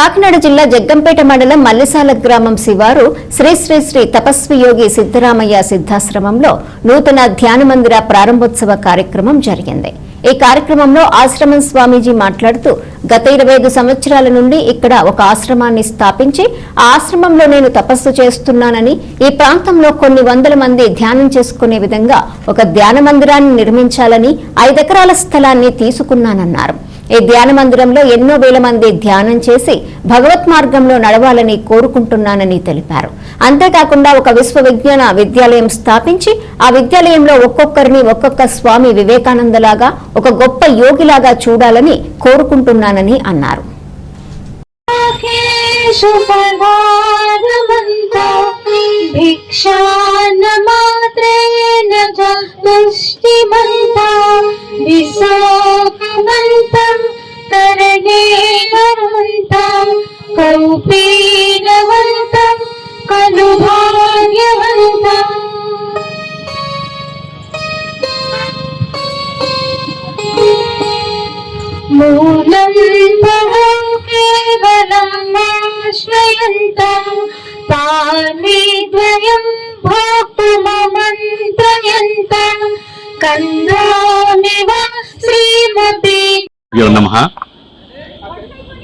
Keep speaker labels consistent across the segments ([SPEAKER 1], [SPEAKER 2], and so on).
[SPEAKER 1] కాకినాడ జిల్లా జగ్గంపేట మండలం మల్లిసాల గ్రామం శివారు శ్రీ శ్రీ శ్రీ తపస్వి యోగి సిద్ధరామయ్య సిద్ధాశ్రమంలో నూతన ధ్యాన మందిర ప్రారంభోత్సవ కార్యక్రమం జరిగింది. ఈ కార్యక్రమంలో ఆశ్రమం స్వామీజీ మాట్లాడుతూ గత ఇరవై ఐదు సంవత్సరాల నుండి ఇక్కడ ఒక ఆశ్రమాన్ని స్థాపించి ఆ ఆశ్రమంలో నేను తపస్సు చేస్తున్నానని ఈ ప్రాంతంలో కొన్ని వందల మంది ధ్యానం చేసుకునే విధంగా ఒక ధ్యాన మందిరాన్ని నిర్మించాలని ఐదెకరాల స్థలాన్ని తీసుకున్నానన్నారు. ఈ ధ్యాన మందిరంలో ఎన్నో వేల మంది ధ్యానం చేసి భగవత్ మార్గంలో నడవాలని కోరుకుంటున్నానని తెలిపారు. అంతేకాకుండా ఒక విశ్వవిజ్ఞాన విద్యాలయం స్థాపించి ఆ విద్యాలయంలో ఒక్కొక్కరిని ఒక్కొక్క స్వామి వివేకానందలాగా ఒక గొప్ప యోగిలాగా చూడాలని కోరుకుంటున్నానని అన్నారు.
[SPEAKER 2] భిక్షా ಕೌಪೀನವಂತ ಕನುಭಾಗ್ಯವಂತ మూలం పరం కేవలం ఆశ్రయంత పాణి ద్వయం భోక్తుమమంత్రయంత కందామివ
[SPEAKER 3] శ్రీమతి నమ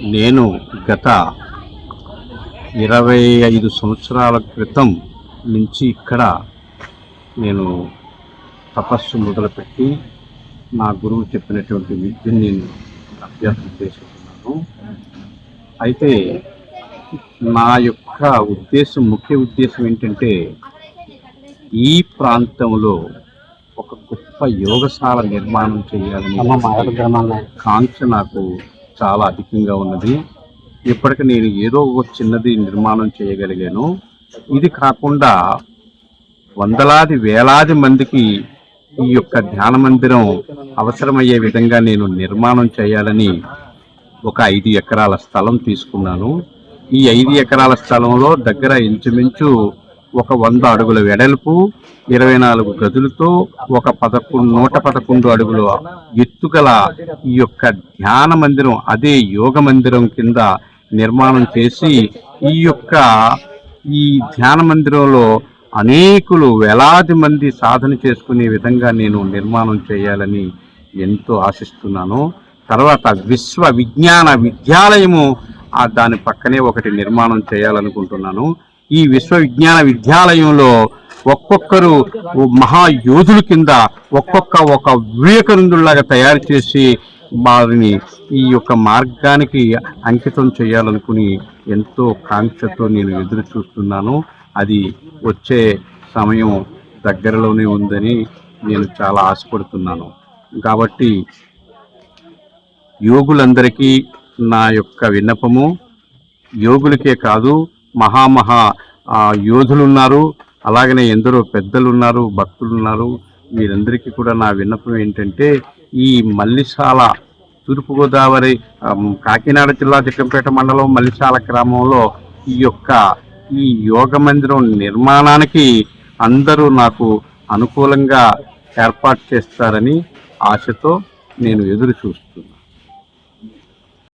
[SPEAKER 3] నేను గత ఇరవై ఐదు సంవత్సరాల క్రితం నుంచి ఇక్కడ నేను తపస్సు మొదలుపెట్టి నా గురువు చెప్పినటువంటి విద్యను నేను అభ్యాసం చేసుకున్నాను. అయితే నా యొక్క ఉద్దేశం ముఖ్య ఉద్దేశం ఏంటంటే ఈ ప్రాంతంలో ఒక గొప్ప యోగశాల నిర్మాణం చేయాలని కాంక్ష నాకు చాలా అధికంగా ఉన్నది. ఇప్పటికి నేను ఏదో ఒక చిన్నది నిర్మాణం చేయగలిగాను. ఇది కాకుండా వందలాది వేలాది మందికి ఈ యొక్క ధ్యాన మందిరం అవసరమయ్యే విధంగా నేను నిర్మాణం చేయాలని ఒక ఐదు ఎకరాల స్థలం తీసుకున్నాను. ఈ ఐదు ఎకరాల స్థలంలో దగ్గర ఇంచుమించు ఒక వంద అడుగుల వెడల్పు ఇరవై నాలుగు గదులతో ఒక పదకొండు నూట పదకొండు అడుగుల ఎత్తుగల ఈ యొక్క ధ్యాన మందిరం అదే యోగ మందిరం కింద నిర్మాణం చేసి ఈ యొక్క ఈ ధ్యాన మందిరంలో అనేకులు వేలాది మంది సాధన చేసుకునే విధంగా నేను నిర్మాణం చేయాలని ఎంతో ఆశిస్తున్నాను. తర్వాత విశ్వ విజ్ఞాన విద్యాలయము దాని పక్కనే ఒకటి నిర్మాణం చేయాలనుకుంటున్నాను. ఈ విశ్వ విజ్ఞాన విద్యాలయంలో ఒక్కొక్కరు మహాయోధుల కింద ఒక్కొక్క ఒక వివేకనందుల్లాగా తయారు చేసి వారిని ఈ యొక్క మార్గానికి అంకితం చేయాలనుకుని ఎంతో కాంక్షతో నేను ఎదురు చూస్తున్నాను. అది వచ్చే సమయం దగ్గరలోనే ఉందని నేను చాలా ఆశపడుతున్నాను. కాబట్టి యోగులందరికీ నా యొక్క విన్నపము. యోగులకే కాదు మహామహా ఆ, యోధులు ఉన్నారు అలాగనే ఎందరో పెద్దలు ఉన్నారు భక్తులు ఉన్నారు వీరందరికీ కూడా నా విన్నపం ఏంటంటే ఈ మల్లిశాల తూర్పుగోదావరి కాకినాడ జిల్లా చిక్కంపేట మండలం మల్లిశాల గ్రామంలో ఈ యొక్క ఈ యోగ మందిరం నిర్మాణానికి అందరూ నాకు అనుకూలంగా ఏర్పాటు చేస్తారని ఆశతో నేను ఎదురు చూస్తున్నాను.